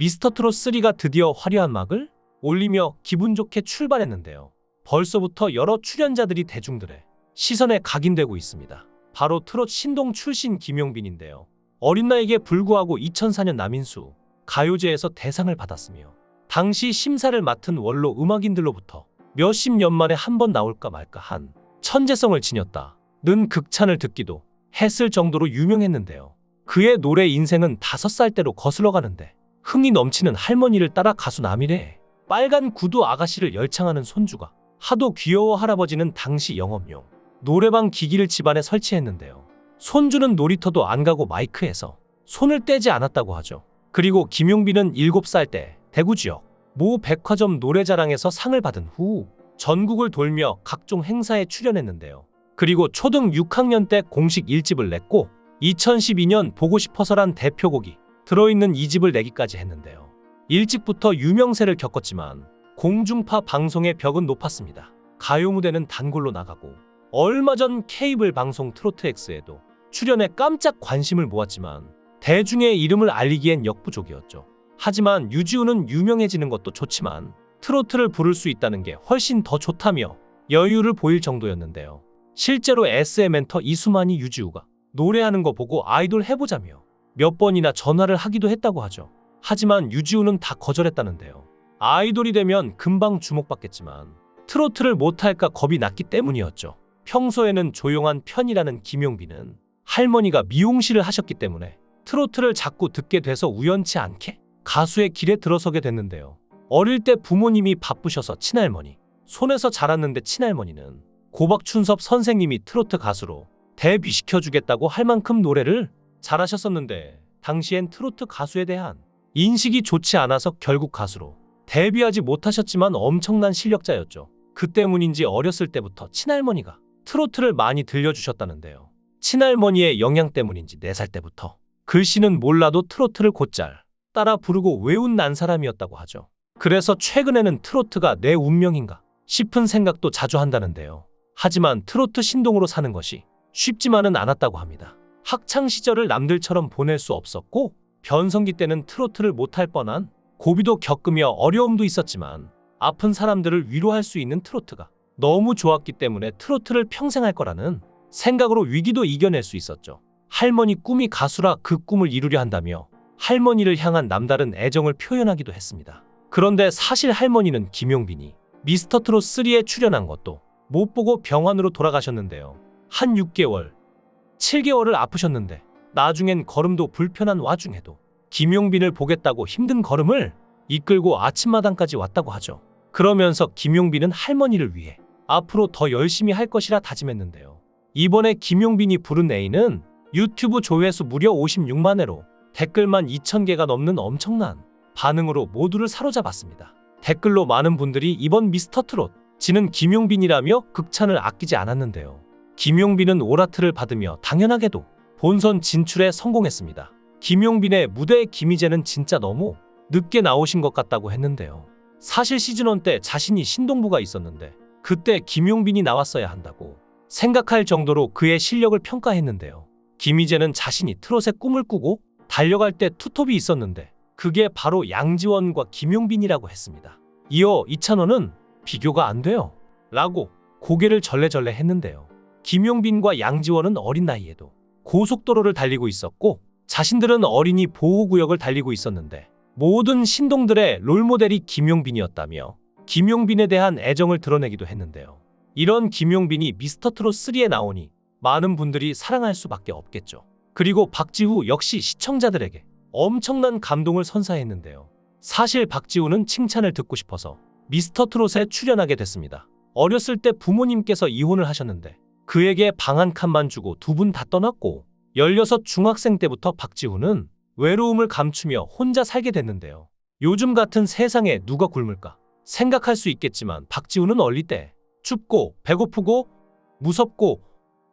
미스터트롯 3가 드디어 화려한 막을 올리며 기분 좋게 출발했는데요. 벌써부터 여러 출연자들이 대중들의 시선에 각인되고 있습니다. 바로 트롯 신동 출신 김용빈인데요. 어린 나이에 불구하고 2004년 남인수 가요제에서 대상을 받았으며 당시 심사를 맡은 원로 음악인들로부터 몇십 년 만에 한 번 나올까 말까 한 천재성을 지녔다는 극찬을 듣기도 했을 정도로 유명했는데요. 그의 노래 인생은 다섯 살 때로 거슬러 가는데 흥이 넘치는 할머니를 따라 가수 남일에 빨간 구두 아가씨를 열창하는 손주가 하도 귀여워 할아버지는 당시 영업용 노래방 기기를 집안에 설치했는데요. 손주는 놀이터도 안 가고 마이크에서 손을 떼지 않았다고 하죠. 그리고 김용빈은 7살 때 대구 지역 모 백화점 노래자랑에서 상을 받은 후 전국을 돌며 각종 행사에 출연했는데요. 그리고 초등 6학년 때 공식 1집을 냈고 2012년 보고 싶어서란 대표곡이 들어있는 2집을 내기까지 했는데요. 일찍부터 유명세를 겪었지만 공중파 방송의 벽은 높았습니다. 가요 무대는 단골로 나가고 얼마 전 케이블 방송 트로트엑스에도 출연해 깜짝 관심을 모았지만 대중의 이름을 알리기엔 역부족이었죠. 하지만 유지우는 유명해지는 것도 좋지만 트로트를 부를 수 있다는 게 훨씬 더 좋다며 여유를 보일 정도였는데요. 실제로 SM 멘터 이수만이 유지우가 노래하는 거 보고 아이돌 해보자며 몇 번이나 전화를 하기도 했다고 하죠. 하지만 유지우는 다 거절했다는데요. 아이돌이 되면 금방 주목받겠지만 트로트를 못할까 겁이 났기 때문이었죠. 평소에는 조용한 편이라는 김용빈은 할머니가 미용실을 하셨기 때문에 트로트를 자꾸 듣게 돼서 우연치 않게 가수의 길에 들어서게 됐는데요. 어릴 때 부모님이 바쁘셔서 친할머니, 손에서 자랐는데 친할머니는 고박춘섭 선생님이 트로트 가수로 데뷔시켜주겠다고 할 만큼 노래를 잘하셨었는데 당시엔 트로트 가수에 대한 인식이 좋지 않아서 결국 가수로 데뷔하지 못하셨지만 엄청난 실력자였죠. 그 때문인지 어렸을 때부터 친할머니가 트로트를 많이 들려주셨다는데요. 친할머니의 영향 때문인지 4살 때부터 글씨는 몰라도 트로트를 곧잘 따라 부르고 외운 난 사람이었다고 하죠. 그래서 최근에는 트로트가 내 운명인가 싶은 생각도 자주 한다는데요. 하지만 트로트 신동으로 사는 것이 쉽지만은 않았다고 합니다. 학창 시절을 남들처럼 보낼 수 없었고 변성기 때는 트로트를 못할 뻔한 고비도 겪으며 어려움도 있었지만 아픈 사람들을 위로할 수 있는 트로트가 너무 좋았기 때문에 트로트를 평생 할 거라는 생각으로 위기도 이겨낼 수 있었죠. 할머니 꿈이 가수라 그 꿈을 이루려 한다며 할머니를 향한 남다른 애정을 표현하기도 했습니다. 그런데 사실 할머니는 김용빈이 미스터 트롯 3에 출연한 것도 못 보고 병원으로 돌아가셨는데요. 한 6개월, 7개월을 아프셨는데 나중엔 걸음도 불편한 와중에도 김용빈을 보겠다고 힘든 걸음을 이끌고 아침마당까지 왔다고 하죠. 그러면서 김용빈은 할머니를 위해 앞으로 더 열심히 할 것이라 다짐했는데요. 이번에 김용빈이 부른 A는 유튜브 조회수 무려 56만 회로 댓글만 2,000개가 넘는 엄청난 반응으로 모두를 사로잡았습니다. 댓글로 많은 분들이 이번 미스터 트롯 지는 김용빈이라며 극찬을 아끼지 않았는데요. 김용빈은 오라트를 받으며 당연하게도 본선 진출에 성공했습니다. 김용빈의 무대의 김희재는 진짜 너무 늦게 나오신 것 같다고 했는데요. 사실 시즌1 때 자신이 신동부가 있었는데 그때 김용빈이 나왔어야 한다고 생각할 정도로 그의 실력을 평가했는데요. 김희재는 자신이 트롯의 꿈을 꾸고 달려갈 때 투톱이 있었는데 그게 바로 양지원과 김용빈이라고 했습니다. 이어 이찬원은 비교가 안 돼요. 라고 고개를 절레절레 했는데요. 김용빈과 양지원은 어린 나이에도 고속도로를 달리고 있었고 자신들은 어린이 보호구역을 달리고 있었는데 모든 신동들의 롤모델이 김용빈이었다며 김용빈에 대한 애정을 드러내기도 했는데요. 이런 김용빈이 미스터 트롯 3에 나오니 많은 분들이 사랑할 수밖에 없겠죠. 그리고 박지후 역시 시청자들에게 엄청난 감동을 선사했는데요. 사실 박지후는 칭찬을 듣고 싶어서 미스터 트롯에 출연하게 됐습니다. 어렸을 때 부모님께서 이혼을 하셨는데 그에게 방 한 칸만 주고 두 분 다 떠났고 16 중학생 때부터 박지후는 외로움을 감추며 혼자 살게 됐는데요. 요즘 같은 세상에 누가 굶을까 생각할 수 있겠지만 박지후는 어릴 때 춥고 배고프고 무섭고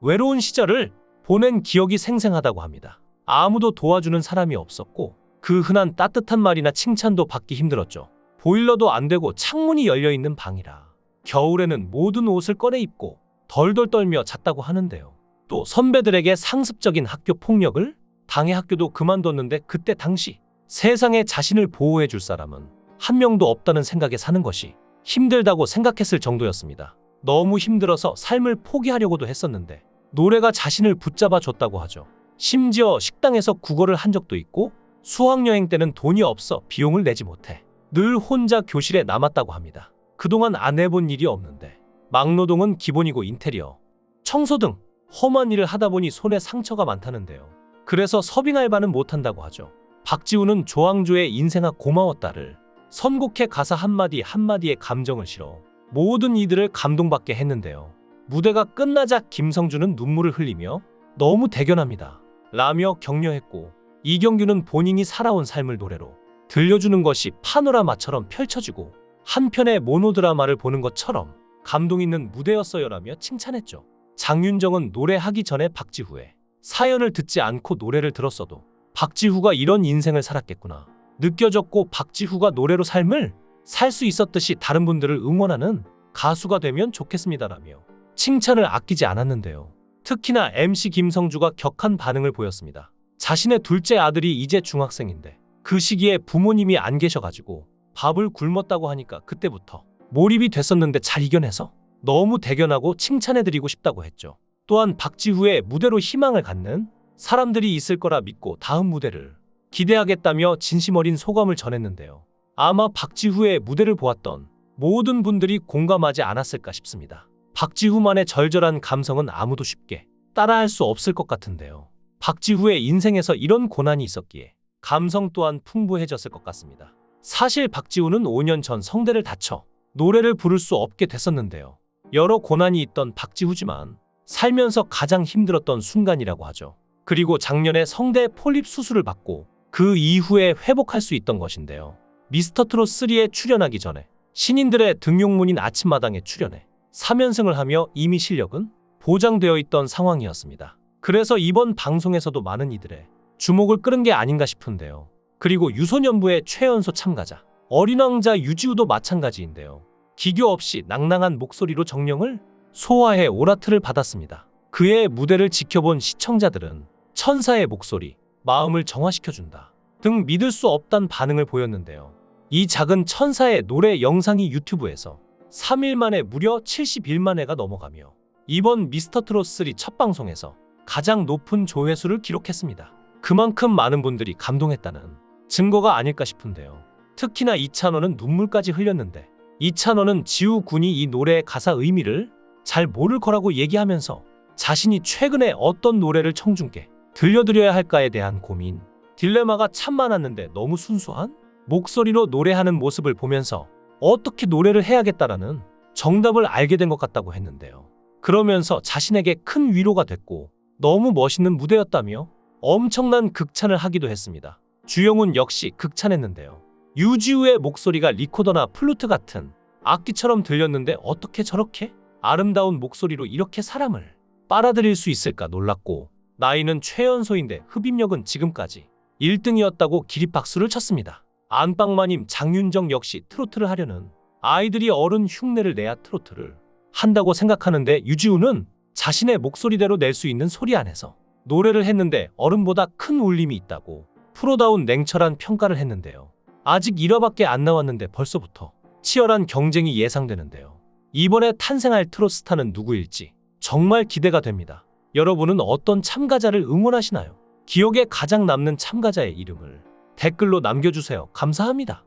외로운 시절을 보낸 기억이 생생하다고 합니다. 아무도 도와주는 사람이 없었고 그 흔한 따뜻한 말이나 칭찬도 받기 힘들었죠. 보일러도 안 되고 창문이 열려 있는 방이라 겨울에는 모든 옷을 꺼내 입고 덜덜 떨며 잤다고 하는데요. 또 선배들에게 상습적인 학교 폭력을 당해 학교도 그만뒀는데 그때 당시 세상에 자신을 보호해 줄 사람은 한 명도 없다는 생각에 사는 것이 힘들다고 생각했을 정도였습니다. 너무 힘들어서 삶을 포기하려고도 했었는데 노래가 자신을 붙잡아 줬다고 하죠. 심지어 식당에서 국어를 한 적도 있고 수학여행 때는 돈이 없어 비용을 내지 못해 늘 혼자 교실에 남았다고 합니다. 그동안 안 해본 일이 없는데 막노동은 기본이고 인테리어, 청소 등 험한 일을 하다 보니 손에 상처가 많다는데요. 그래서 서빙 알바는 못한다고 하죠. 박지우는 조항조의 인생아 고마웠다를 선곡해 가사 한마디 한마디에 감정을 실어 모든 이들을 감동받게 했는데요. 무대가 끝나자 김성주는 눈물을 흘리며 너무 대견합니다. 라며 격려했고 이경규는 본인이 살아온 삶을 노래로 들려주는 것이 파노라마처럼 펼쳐지고 한편의 모노드라마를 보는 것처럼 감동 있는 무대였어요라며 칭찬했죠. 장윤정은 노래하기 전에 박지후의 사연을 듣지 않고 노래를 들었어도 박지후가 이런 인생을 살았겠구나. 느껴졌고 박지후가 노래로 삶을 살 수 있었듯이 다른 분들을 응원하는 가수가 되면 좋겠습니다라며 칭찬을 아끼지 않았는데요. 특히나 MC 김성주가 격한 반응을 보였습니다. 자신의 둘째 아들이 이제 중학생인데 그 시기에 부모님이 안 계셔가지고 밥을 굶었다고 하니까 그때부터 몰입이 됐었는데 잘 이겨내서 너무 대견하고 칭찬해드리고 싶다고 했죠. 또한 박지후의 무대로 희망을 갖는 사람들이 있을 거라 믿고 다음 무대를 기대하겠다며 진심 어린 소감을 전했는데요. 아마 박지후의 무대를 보았던 모든 분들이 공감하지 않았을까 싶습니다. 박지후만의 절절한 감성은 아무도 쉽게 따라할 수 없을 것 같은데요. 박지후의 인생에서 이런 고난이 있었기에 감성 또한 풍부해졌을 것 같습니다. 사실 박지후는 5년 전 성대를 다쳐 노래를 부를 수 없게 됐었는데요. 여러 고난이 있던 박지후지만 살면서 가장 힘들었던 순간이라고 하죠. 그리고 작년에 성대 폴립 수술을 받고 그 이후에 회복할 수 있던 것인데요. 미스터 트롯 3에 출연하기 전에 신인들의 등용문인 아침마당에 출연해 3연승을 하며 이미 실력은 보장되어 있던 상황이었습니다. 그래서 이번 방송에서도 많은 이들의 주목을 끌은 게 아닌가 싶은데요. 그리고 유소년부의 최연소 참가자 어린 왕자 유지우도 마찬가지인데요. 기교 없이 낭낭한 목소리로 정령을 소화해 오라트를 받았습니다. 그의 무대를 지켜본 시청자들은 천사의 목소리, 마음을 정화시켜준다 등 믿을 수 없단 반응을 보였는데요. 이 작은 천사의 노래 영상이 유튜브에서 3일 만에 무려 71만 회가 넘어가며 이번 미스터 트롯 3 첫 방송에서 가장 높은 조회수를 기록했습니다. 그만큼 많은 분들이 감동했다는 증거가 아닐까 싶은데요. 특히나 이찬원은 눈물까지 흘렸는데 이찬원은 지우 군이 이 노래의 가사 의미를 잘 모를 거라고 얘기하면서 자신이 최근에 어떤 노래를 청중께 들려드려야 할까에 대한 고민, 딜레마가 참 많았는데 너무 순수한 목소리로 노래하는 모습을 보면서 어떻게 노래를 해야겠다라는 정답을 알게 된 것 같다고 했는데요. 그러면서 자신에게 큰 위로가 됐고 너무 멋있는 무대였다며 엄청난 극찬을 하기도 했습니다. 주영훈 역시 극찬했는데요. 유지우의 목소리가 리코더나 플루트 같은 악기처럼 들렸는데 어떻게 저렇게 아름다운 목소리로 이렇게 사람을 빨아들일 수 있을까 놀랐고 나이는 최연소인데 흡입력은 지금까지 1등이었다고 기립박수를 쳤습니다. 안방마님 장윤정 역시 트로트를 하려는 아이들이 어른 흉내를 내야 트로트를 한다고 생각하는데 유지우는 자신의 목소리대로 낼 수 있는 소리 안에서 노래를 했는데 어른보다 큰 울림이 있다고 프로다운 냉철한 평가를 했는데요. 아직 1화밖에 안 나왔는데 벌써부터 치열한 경쟁이 예상되는데요. 이번에 탄생할 트롯 스타는 누구일지 정말 기대가 됩니다. 여러분은 어떤 참가자를 응원하시나요? 기억에 가장 남는 참가자의 이름을 댓글로 남겨주세요. 감사합니다.